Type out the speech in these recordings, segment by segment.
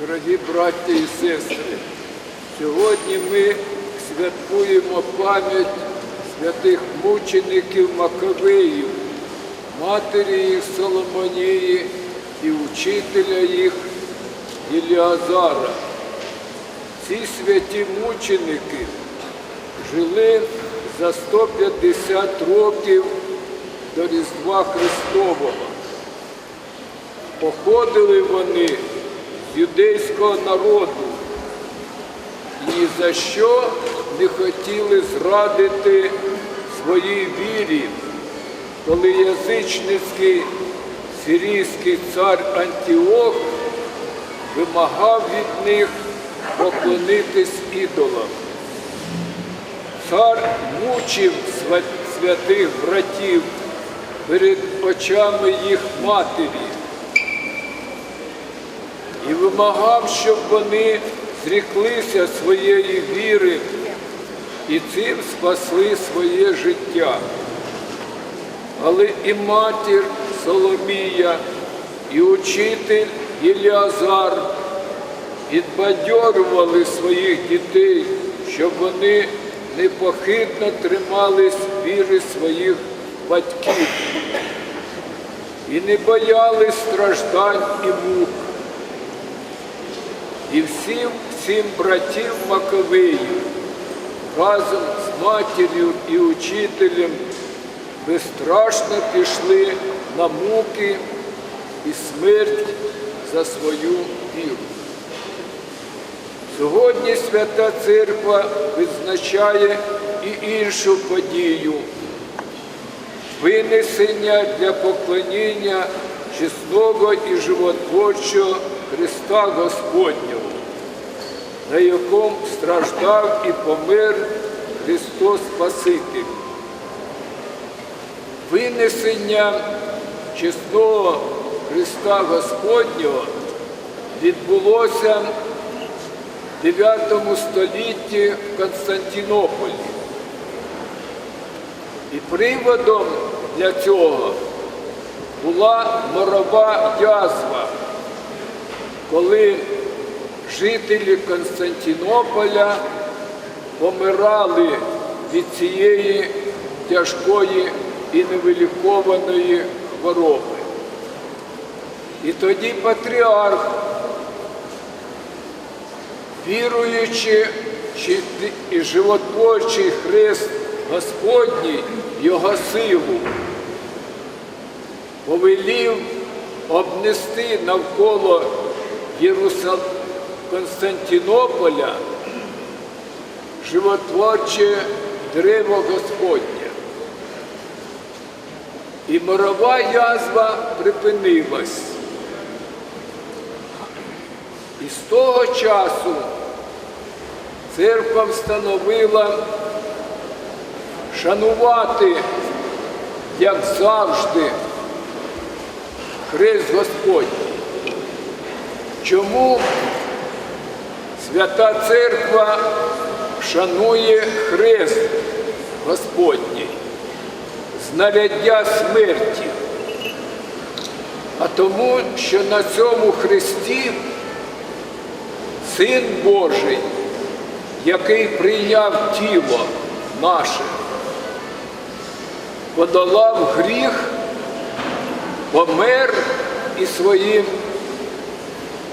Дорогі браття і сестри, сьогодні ми святкуємо пам'ять святих мучеників Маковеїв, матері їх Соломонії і учителя їх Іліазара. Ці святі мученики жили за 150 років до Різдва Христового. Походили вони юдейського народу ні за що не хотіли зрадити своїй вірі, коли язичницький сирійський цар Антіох вимагав від них поклонитись ідолам. Цар мучив святих братів перед очами їх матері вимагав, щоб вони зріклися своєї віри і цим спасли своє життя. Але і матір Соломія, і учитель Іліазар підбадьорювали своїх дітей, щоб вони непохитно тримались віри своїх батьків і не боялись страждань і мук. І всім сім братів Маковеїв разом з матір'ю і учителем безстрашно пішли на муки і смерть за свою віру. Сьогодні Свята Церква відзначає і іншу подію винесення для поклоніння чесного і животворчого Христа Господнього, на якому страждав і помер Христос Спаситель. Винесення чесного Христа Господнього відбулося в 9 столітті в Константинополі. І приводом для цього була морова язва, коли жителі Константинополя помирали від цієї тяжкої і невилікованої хвороби. І тоді патріарх, віруючи і животворчий хрест Господній його силу, повелів обнести навколо Єрусал... Константинополя животворче древо Господнє. І морова язва припинилась. І з того часу церква встановила шанувати, як завжди, Хрест Господній. Чому Свята Церква шанує Хрест Господній, знаряддя смерті? А тому, що на цьому хресті Син Божий, який прийняв тіло наше, подолав гріх, помер і своїм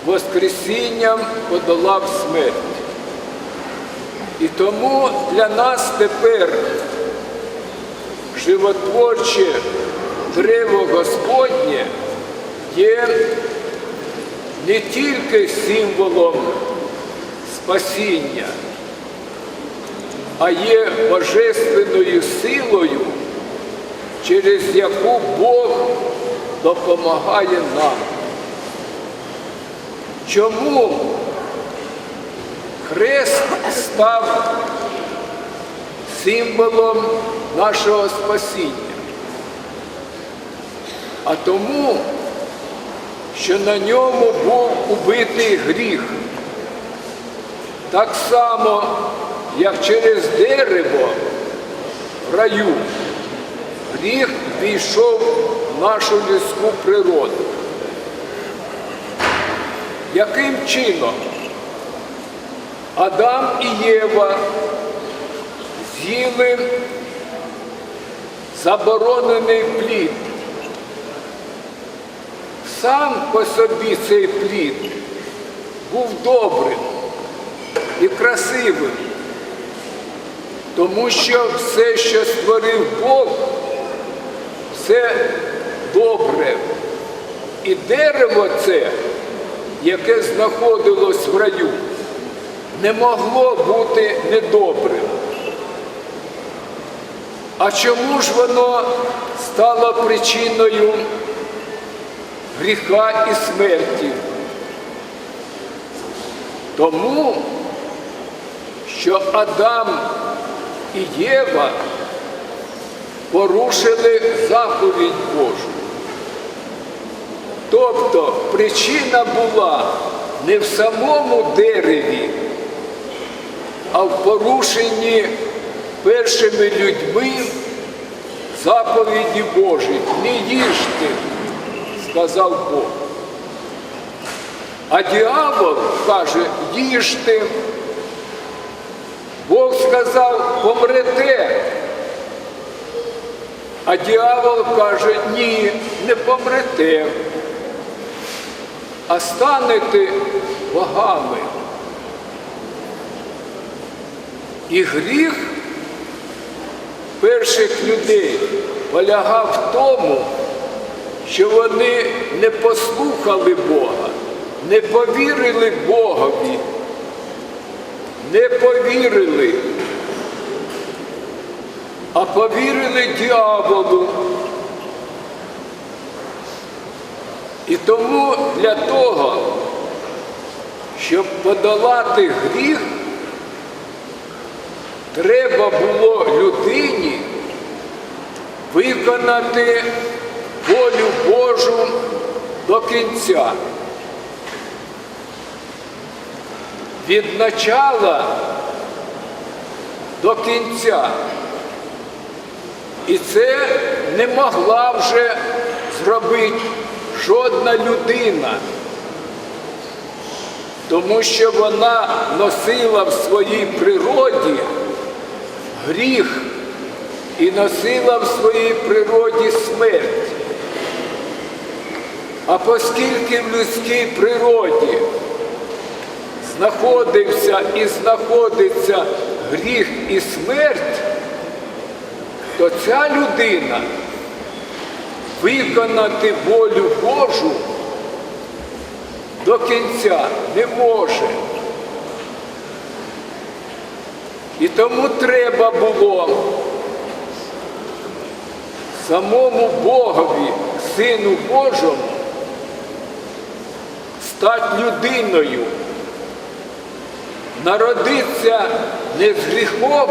Воскресінням подолав смерть. І тому для нас тепер животворче древо Господнє є не тільки символом спасіння, а є божественною силою, через яку Бог допомагає нам. Чому хрест став символом нашого спасіння? А тому, що на ньому був убитий гріх. Так само, як через дерево в раю гріх війшов в нашу людську природу. Яким чином Адам і Єва з'їли заборонений плід. Сам по собі цей плід був добрим і красивим, тому що все, що створив Бог, все добре. І дерево це, яке знаходилось в раю, не могло бути недобрим. А чому ж воно стало причиною гріха і смерті? Тому, що Адам і Єва порушили заповідь Божу. Тобто причина була не в самому дереві, а в порушенні першими людьми заповіді Божі. Не їжте, сказав Бог. А діавол каже, їжте. Бог сказав, помрете. А діавол каже, ні, не помрете, а станете богами. І гріх перших людей полягав в тому, що вони не послухали Бога, не повірили Богові, не повірили, а повірили дьяволу. І тому для того, щоб подолати гріх, треба було людині виконати волю Божу до кінця. Від начала до кінця. І це не могла вже зробити жодна людина, тому що вона носила в своїй природі гріх і носила в своїй природі смерть. А оскільки в людській природі знаходився і знаходиться гріх і смерть, то ця людина виконати волю Божу до кінця не може. І тому треба було самому Богові, Сину Божому, стати людиною, народитися не з гріхом,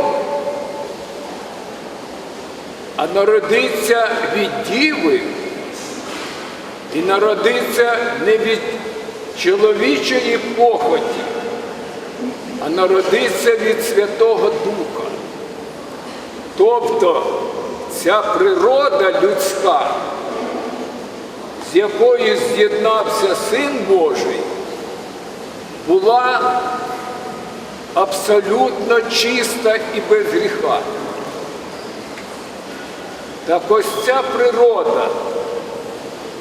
а народиться від діви і народиться не від чоловічої похоті, а народиться від Святого Духа. Тобто ця природа людська, з якою з'єднався Син Божий, була абсолютно чиста і без гріха. Так ось ця природа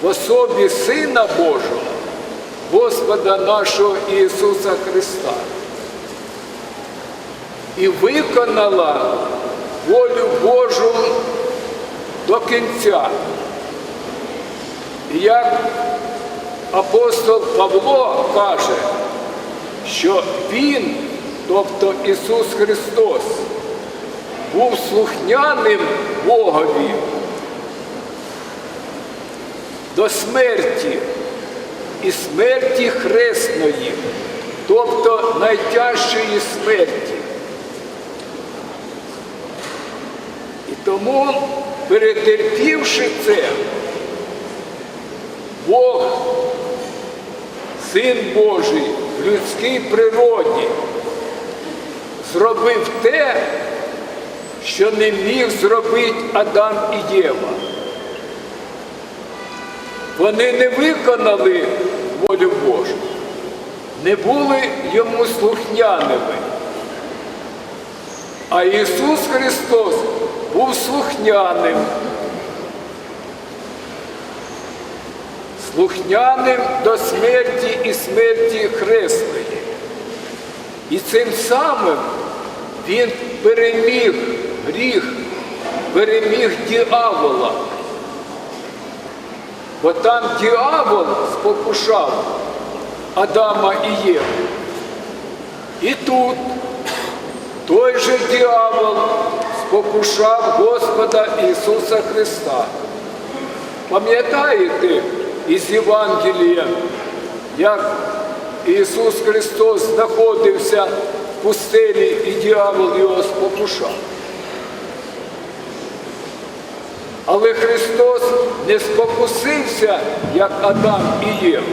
в особі Сина Божого, Господа нашого Ісуса Христа, і виконала волю Божу до кінця. І як апостол Павло каже, що Він, тобто Ісус Христос, був слухняним Богові до смерті і смерті хресної, тобто найтяжчої смерті. І тому, перетерпівши це, Бог, Син Божий в людській природі, зробив те, що не міг зробити Адам і Єва. Вони не виконали волю Божу, не були йому слухняними. А Ісус Христос був слухняним. Слухняним до смерті і смерті хресної. І цим самим Він переміг гріх, переміг діавола. Бо там діавол спокушав Адама і Єву. І тут той же діавол спокушав Господа Ісуса Христа. Пам'ятаєте із Євангелія, як Ісус Христос знаходився в пустелі і діавол його спокушав. Але Христос не спокусився, як Адам і Єва,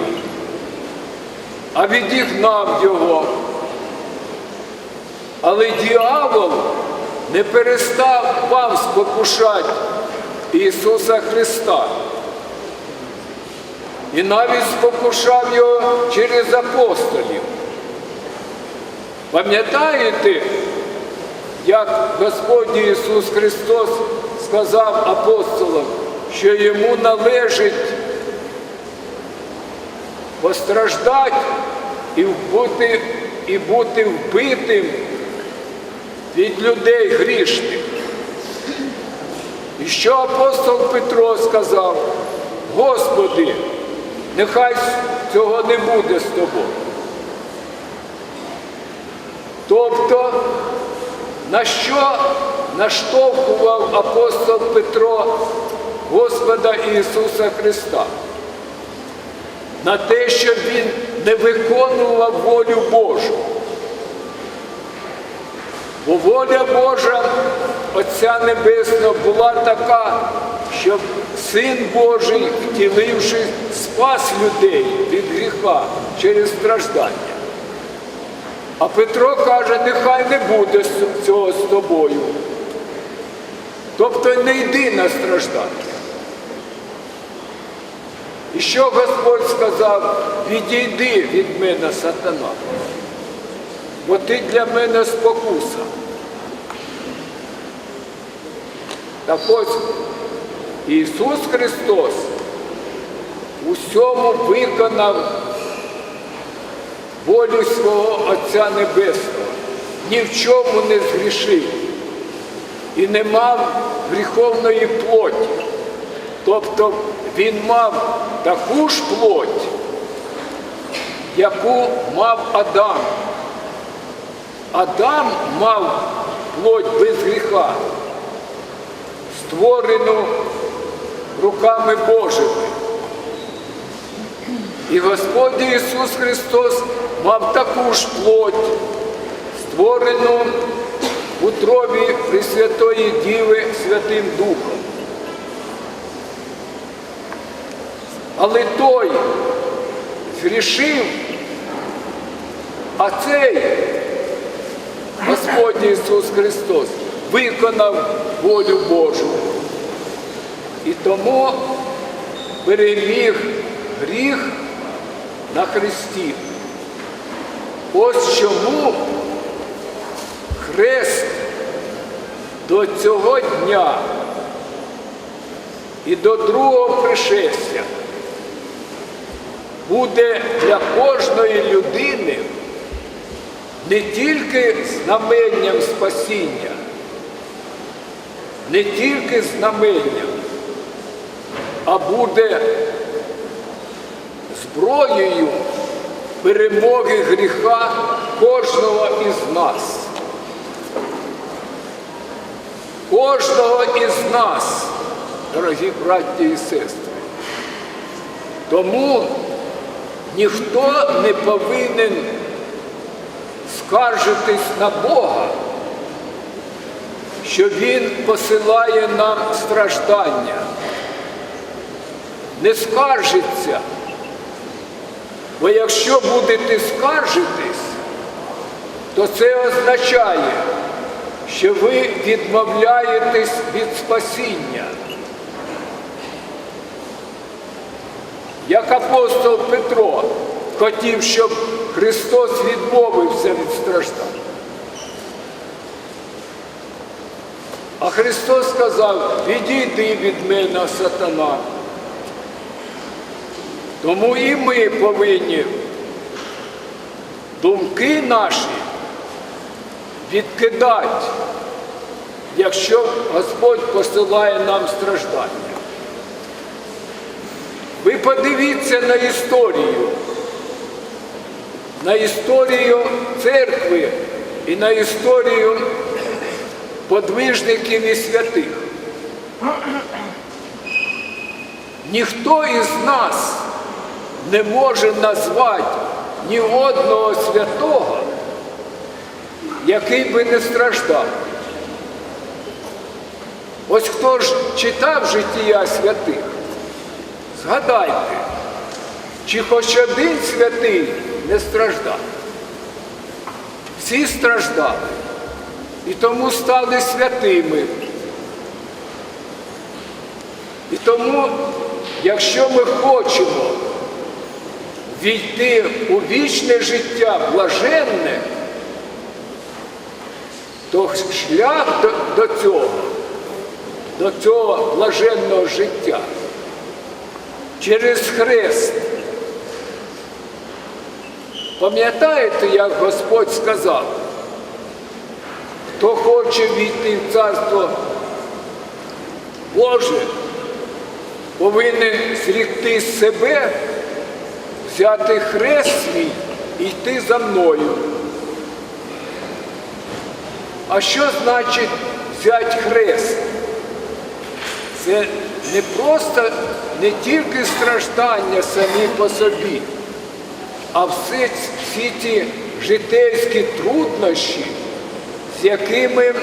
а відігнав його. Але діавол не перестав вам спокушати Ісуса Христа. І навіть спокушав його через апостолів. Пам'ятаєте, як Господь Ісус Христос сказав апостолам, що йому належить постраждати і бути, і бути вбитим від людей грішних. І що апостол Петро сказав, Господи, нехай цього не буде з тобою. Тобто, на що наштовхував апостол Петро Господа Ісуса Христа? На те, щоб він не виконував волю Божу. Бо воля Божа Отця Небесного була така, щоб Син Божий, втіливши, спас людей від гріха через страждання. А Петро каже, нехай не буде цього з тобою. Тобто не йди на страждання. І що Господь сказав? Відійди від мене, сатана, бо ти для мене спокуса. Так ось Ісус Христос усьому виконав волю свого Отця Небесного, ні в чому не згрішив і не мав гріховної плоті. Тобто він мав таку ж плоть, яку мав Адам. Адам мав плоть без гріха, створену руками Божими. І Господь Ісус Христос мав таку ж плоть, створену утробі Пресвятої Діви Святим Духом. Але той зрішив, а цей Господь Ісус Христос виконав волю Божу. І тому переміг гріх на Христі. Ось чому хрест до цього дня і до другого пришестя буде для кожної людини не тільки знаменням спасіння, не тільки знаменням, а буде зброєю перемоги гріха кожного із нас. Кожного із нас, дорогі браті і сестри. Тому ніхто не повинен скаржитись на Бога, що Він посилає нам страждання. Не скаржиться. Бо якщо будете скаржитись, то це означає, що ви відмовляєтесь від спасіння. Як апостол Петро хотів, щоб Христос відмовився від страждань. А Христос сказав, відійди від мене, сатана. Тому і ми повинні думки наші відкидати, якщо Господь посилає нам страждання. Ви подивіться на історію, на історію церкви і на історію подвижників і святих. Ніхто із нас не може назвати ні одного святого, який би не страждав. Ось хто ж читав життя святих, згадайте, чи хоч один святий не страждав. Всі страждали і тому стали святими. І тому, якщо ми хочемо війти у вічне життя блаженне, то шлях до, до цього, до цього блаженного життя через хрест. Пам'ятаєте, як Господь сказав, хто хоче війти в царство Боже, повинен зрікти себе, взяти хрест свій і йти за мною. А що значить взяти хрест? Це не просто не тільки страждання самі по собі, а всі, всі ті житейські труднощі, з якими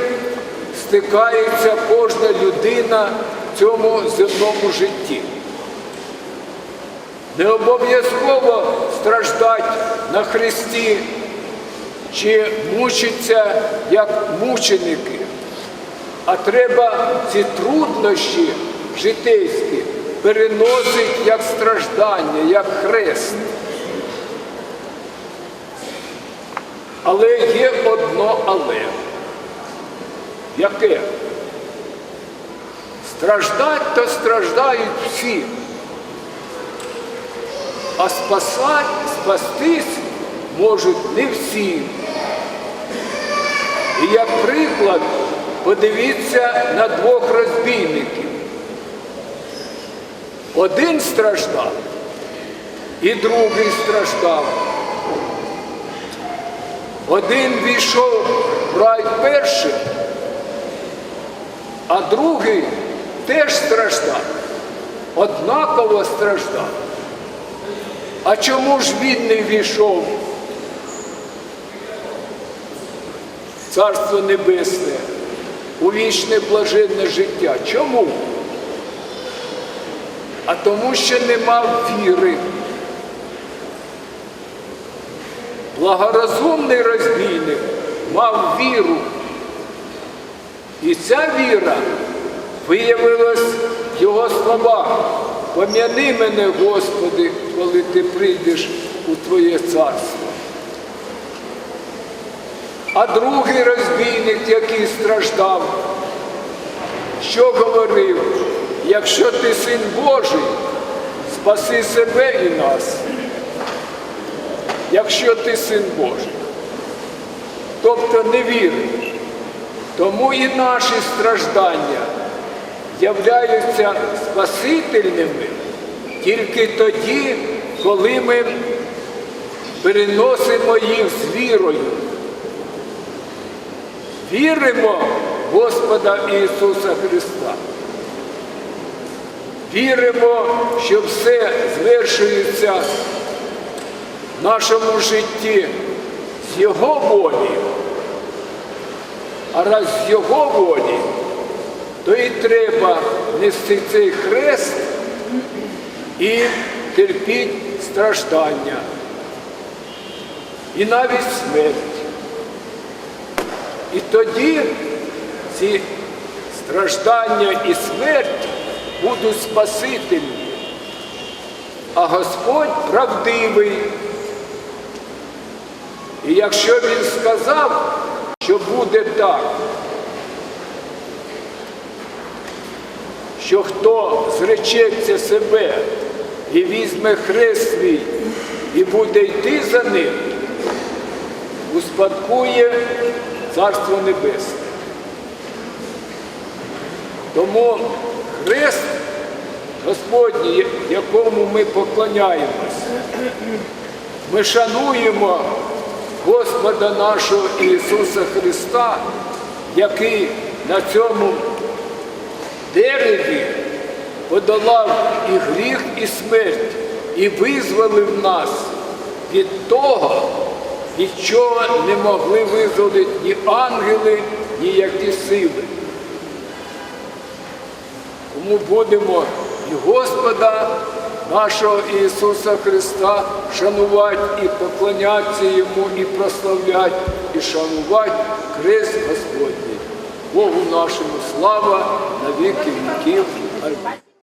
стикається кожна людина в цьому земному житті. Не обов'язково страждати на Христі чи мучиться як мученики, а треба ці труднощі житейські переносити як страждання, як хрест. Але є одно але. Яке? Страждать то страждають всі. А спасать, спастись можуть не всі. І як приклад, подивіться на двох розбійників. Один страждав, і другий страждав. Один війшов в рай першим, а другий теж страждав, однаково страждав. А чому ж він не війшов Царство Небесне, у вічне блаженне життя? Чому? А тому, що не мав віри. Благорозумний розбійник мав віру. І ця віра виявилась в його словах. Пом'яни мене, Господи, коли ти прийдеш у Твоє царство. А другий розбійник, який страждав, що говорив, якщо ти син Божий, спаси себе і нас якщо ти син Божий. Тобто не вірить. Тому і наші страждання являються спасительними тільки тоді, коли ми переносимо їх з вірою. Віримо в Господа Ісуса Христа. Віримо, що все звершується в нашому житті з Його волі, а раз з Його волі, то і треба нести цей хрест і терпіть страждання, і навіть смерть. І тоді ці страждання і смерть будуть спасительні, а Господь правдивий. І якщо він сказав, що буде так, що хто зречеться себе і візьме хрест свій і буде йти за ним, успадкує Царство Небесне. Тому хрест Господній, якому ми поклоняємось, ми шануємо Господа нашого Ісуса Христа, який на цьому дереві подолав і гріх, і смерть, і визволив нас від того, від чого не могли визволити ні ангели, ніякі сили. Тому будемо і Господа нашого Ісуса Христа шанувати і поклонятися Йому, і прославляти, і шанувати Христ Господній. Богу нашому слава на віки віків.